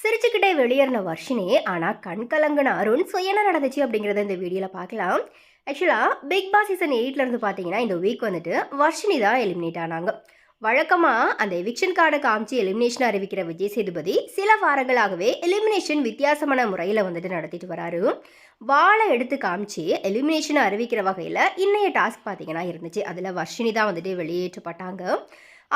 சிரிச்சுக்கிட்டே வெளியேறின வர்ஷினி ஆனால் கண் கலங்கின அருண் ஸோ என்ன நடந்துச்சு அப்படிங்கிறத இந்த வீடியோவில் பார்க்கலாம். ஆக்சுவலாக பிக் பாஸ் சீசன் எயிட்லேருந்து பார்த்தீங்கன்னா இந்த வீக் வந்துட்டு வர்ஷினி தான் எலிமினேட் ஆனாங்க. வழக்கமாக அந்த எவிக்ஷன் கார்டை காமிச்சு எலிமினேஷன் அறிவிக்கிற விஜய் சேதுபதி சில வாரங்களாகவே எலிமினேஷன் வித்தியாசமான முறையில் வந்துட்டு நடத்திட்டு வராரு. வாழை எடுத்து காமிச்சு எலிமினேஷனை அறிவிக்கிற வகையில் இன்னைய டாஸ்க் பார்த்தீங்கன்னா இருந்துச்சு. அதில் வர்ஷினி தான் வந்துட்டு வெளியேற்றப்பட்டாங்க.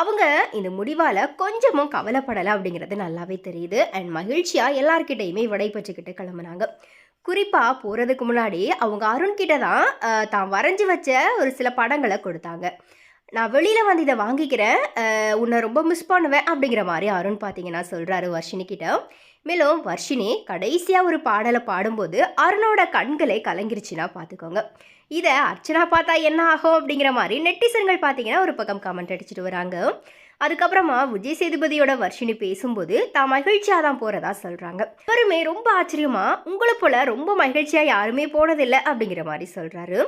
அவங்க இந்த முடிவால் கொஞ்சமும் கவலைப்படலை அப்படிங்கிறது நல்லாவே தெரியுது. அண்ட் மகிழ்ச்சியாக எல்லார்கிட்டையுமே விடைபெற்றுக்கிட்டு கிளம்புனாங்க. குறிப்பாக போகிறதுக்கு முன்னாடி அவங்க அருண்கிட்ட தான் தான் வரைஞ்சி வச்ச ஒரு சில படங்களை கொடுத்தாங்க. நான் வெளியில் வந்து இதை வாங்கிக்கிறேன் உன்னை ரொம்ப மிஸ் பண்ணுவேன் அப்படிங்கிற மாதிரி அருண் பார்த்தீங்கன்னா சொல்கிறாரு வர்ஷினி கிட்ட. மேலும் வர்ஷினி கடைசியாக ஒரு பாடலை பாடும்போது அருணோட கண்களை கலங்கிருச்சுன்னா பார்த்துக்கோங்க இதை அர்ச்சனா பார்த்தா என்ன ஆகும் அப்படிங்கிற மாதிரி நெட்டிசன்கள் பார்த்தீங்கன்னா ஒரு பக்கம் கமெண்ட் அடிச்சுட்டு வராங்க. அதுக்கப்புறமா விஜய் சேதுபதியோட வர்ஷினி பேசும்போது தான் மகிழ்ச்சியாக தான் போகிறதா சொல்கிறாங்க அவருமே ரொம்ப ஆச்சரியமா உங்களை போல் ரொம்ப மகிழ்ச்சியாக யாருமே போனதில்லை அப்படிங்கிற மாதிரி சொல்கிறாரு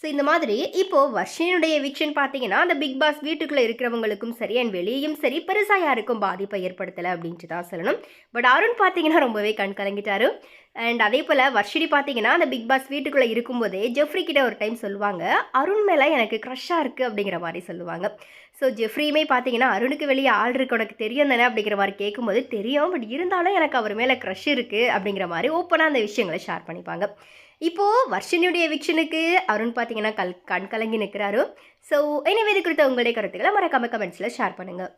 ஸோ இந்த மாதிரி இப்போ வர்ஷினுடைய விக்ஷன் பார்த்தீங்கன்னா அந்த பிக் பாஸ் வீட்டுக்குள்ளே இருக்கிறவங்களுக்கும் சரி அண்ட் வெளியும் சரி பெருசாக யாருக்கும் பாதிப்பை ஏற்படுத்தலை அப்படின்ட்டு தான் சொல்லணும். பட் அருண் பார்த்தீங்கன்னா ரொம்பவே கண் கலங்கிட்டாரு. அண்ட் அதே போல் வர்ஷினி பார்த்தீங்கன்னா அந்த பிக் பாஸ் வீட்டுக்குள்ளே இருக்கும்போதே ஜெஃப்ரி கிட்ட ஒரு டைம் சொல்லுவாங்க அருண் மேலே எனக்கு க்ரஷ்ஷாக இருக்குது அப்படிங்கிற மாதிரி சொல்லுவாங்க. ஸோ ஜெஃப்ரியுமே பார்த்தீங்கன்னா அருணுக்கு வெளியே ஆள் இருக்கு உனக்கு தெரியும் தானே? அப்படிங்கிற மாதிரி கேட்கும்போது தெரியும் பட் இருந்தாலும் எனக்கு அவர் மேலே க்ரஷ் இருக்குது அப்படிங்கிற மாதிரி ஓப்பனாக அந்த விஷயங்களை ஷேர் பண்ணிப்பாங்க. இப்போது வர்ஷினியுடைய விக்ஷனுக்கு அருண் பார்த்தீங்கன்னா கல் கண் கலங்கி நிற்கிறாரு ஸோ எனவே இது குறித்த உங்களுடைய கருத்துக்களை மறக்காம கமெண்ட்ஸில் ஷேர் பண்ணுங்கள்